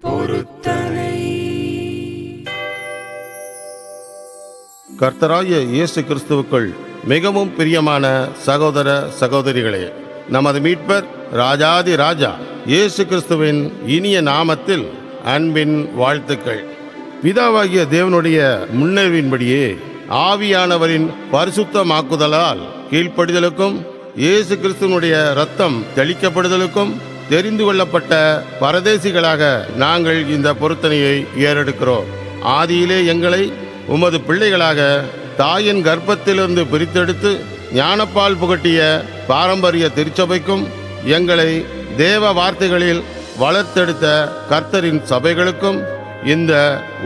பொருத்தனை. இயேசு கிறிஸ்துவுக்குள் மிகவும் பிரியமான சகோதர சகோதரிகளே நமது மீட்பர் ராஜாதி ராஜா இயேசு கிறிஸ்துவின் இனிய நாமத்தில் அன்பின் வாழ்த்துக்கள். பிதாவாகிய தேவனுடைய முன்னறிவின்படியே ஆவியானவரின் பரிசுத்தமாக்குதலால் கீழ்ப்படிதலுக்கும் இயேசு கிறிஸ்துவனுடைய ரத்தம் தெளிக்கப்படுதலுக்கும் தெரிந்து கொள்ளப்பட்ட பரதேசிகளாக நாங்கள் இந்த பொருத்தனையை ஏறெடுக்கிறோம். ஆதியிலே எங்களை உமது பிள்ளைகளாக தாயின் கர்ப்பத்திலிருந்து பிரித்தெடுத்து ஞானப்பால் புகட்டிய பாரம்பரிய திருச்சபைக்கும் எங்களை தேவ வார்த்தைகளில் வளர்த்தெடுத்த கர்த்தரின் சபைகளுக்கும் இந்த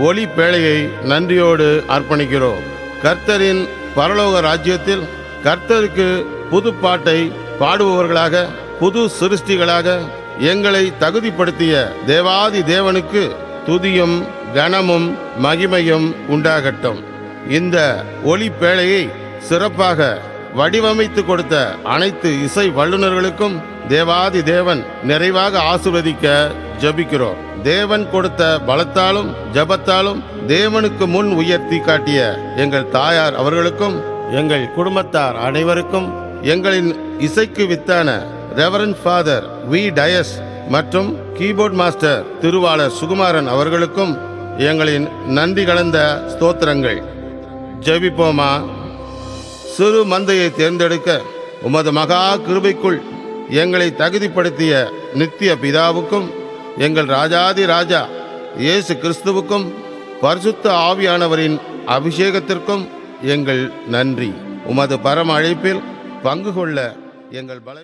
ஒளி பேழையை நன்றியோடு அர்ப்பணிக்கிறோம். கர்த்தரின் பரலோக ராஜ்யத்தில் கர்த்தருக்கு புதுப்பாட்டை பாடுபவர்களாக புது சிருஷ்டிகளாக எங்களை தகுதிப்படுத்திய தேவாதி தேவனுக்கு துதியும் கனமும் மகிமையும் உண்டாகட்டும். இந்த ஒளி பேழையை சிறப்பாக வடிவமைத்து கொடுத்த அனைத்து இசை வல்லுநர்களுக்கும் தேவாதி தேவன் நிறைவாக ஆசிர்வதிக்க ஜெபிக்கிறோம். தேவன் கொடுத்த பலத்தாலும் ஜபத்தாலும் தேவனுக்கு முன் உயர்த்தி காட்டிய எங்கள் தாயார் அவர்களுக்கும் எங்கள் குடும்பத்தார் அனைவருக்கும் எங்களின் இசைக்கு வித்தான ரெவரன் ஃபாதர் வி டயஸ் மற்றும் கீபோர்ட் மாஸ்டர் திருவாளர் சுகுமாரன் அவர்களுக்கும் எங்களின் நன்றி கலந்த ஸ்தோத்திரங்கள். ஜெபிப்போமா? சிறு மந்தையை தேர்ந்தெடுக்க உமது மகா கிருபைக்குள் எங்களை தகுதிப்படுத்திய நித்திய பிதாவுக்கும் எங்கள் ராஜாதி ராஜா இயேசு கிறிஸ்துவுக்கும் பரிசுத்த ஆவியானவரின் அபிஷேகத்திற்கும் எங்கள் நன்றி. உமது பரம அழைப்பில் பங்கு கொள்ள எங்கள் பல